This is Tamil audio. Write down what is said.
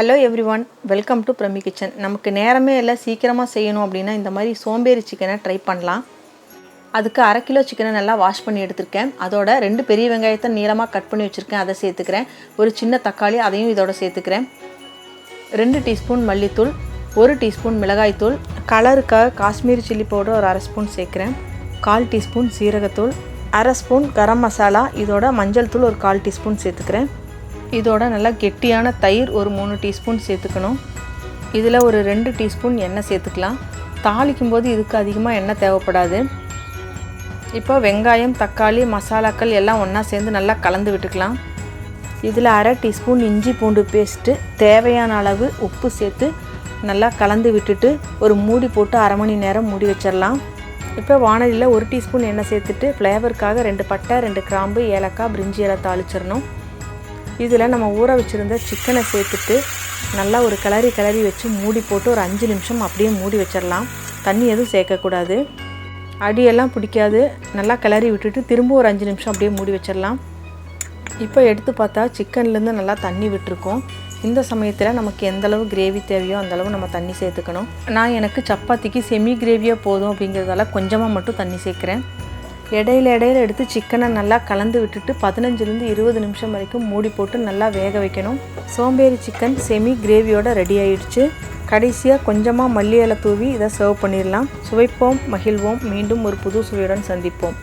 Hello everyone welcome to Prami kitchen நமக்கு நேரமே இல்லை சீக்கிரமாக செய்யணும் அப்படின்னா இந்த மாதிரி சோம்பேறி சிக்கனை ட்ரை பண்ணலாம். அதுக்கு அரை கிலோ சிக்கனை நல்லா வாஷ் பண்ணி எடுத்திருக்கேன். அதோட ரெண்டு பெரிய வெங்காயத்தை நீளமாக கட் பண்ணி வச்சுருக்கேன். அதை சேர்த்துக்கிறேன். ஒரு சின்ன தக்காளி அதையும் இதோட சேர்த்துக்கிறேன். ரெண்டு டீஸ்பூன் மல்லித்தூள் ஒரு டீஸ்பூன் மிளகாய்த்தூள் கலருக்காக காஷ்மீரி சில்லி பவுடர் ஒரு அரை ஸ்பூன் சேர்க்குறேன். கால் டீஸ்பூன் சீரகத்தூள் அரை ஸ்பூன் கரம் மசாலா இதோட மஞ்சள் தூள் ஒரு கால் டீஸ்பூன் சேர்த்துக்கிறேன். இதோட நல்லா கெட்டியான தயிர் ஒரு மூணு டீஸ்பூன் சேர்த்துக்கணும். இதில் ஒரு ரெண்டு டீஸ்பூன் எண்ணெய் சேர்த்துக்கலாம். தாளிக்கும் போது இதுக்கு அதிகமாக எண்ணெய் தேவைப்படாது. இப்போ வெங்காயம் தக்காளி மசாலாக்கள் எல்லாம் ஒன்றா சேர்ந்து நல்லா கலந்து விட்டுக்கலாம். இதில் அரை டீஸ்பூன் இஞ்சி பூண்டு பேஸ்ட்டு தேவையான அளவு உப்பு சேர்த்து நல்லா கலந்து விட்டுட்டு ஒரு மூடி போட்டு அரை மணி நேரம் மூடி வச்சிடலாம். இப்போ வானலியில் ஒரு டீஸ்பூன் எண்ணெய் சேர்த்துட்டு ஃப்ளேவருக்காக ரெண்டு பட்டை ரெண்டு கிராம்பு ஏலக்காய் பிரிஞ்சி இலை தாளிச்சிடணும். இதில் நம்ம ஊற வச்சுருந்த சிக்கனை சேர்த்துட்டு நல்லா ஒரு கிளறி கிளறி வச்சு மூடி போட்டு ஒரு அஞ்சு நிமிஷம் அப்படியே மூடி வச்சிடலாம். தண்ணி எதுவும் சேர்க்கக்கூடாது. அடியெல்லாம் பிடிக்காது. நல்லா கிளறி விட்டுட்டு திரும்ப ஒரு அஞ்சு நிமிஷம் அப்படியே மூடி வச்சிடலாம். இப்போ எடுத்து பார்த்தா சிக்கன்லேருந்து நல்லா தண்ணி விட்டுருக்கோம். இந்த சமயத்தில் நமக்கு எந்தளவு கிரேவி தேவையோ அந்த அளவு நம்ம தண்ணி சேர்த்துக்கணும். நான் எனக்கு சப்பாத்திக்கு செமி கிரேவியாக போதும் அப்படிங்கிறதால கொஞ்சமாக மட்டும் தண்ணி சேர்க்குறேன். இடையில இடையில எடுத்து சிக்கனை நல்லா கலந்து விட்டுட்டு பதினஞ்சுலேருந்து இருபது நிமிஷம் வரைக்கும் மூடி போட்டு நல்லா வேக வைக்கணும். சோம்பேறி சிக்கன் செமி கிரேவியோட ரெடி ஆயிடுச்சு. கடைசியாக கொஞ்சமாக மல்லி இலை தூவி இதை சர்வ் பண்ணிடலாம். சுவைப்போம் மகிழ்வோம். மீண்டும் ஒரு புது சுவையுடன் சந்திப்போம்.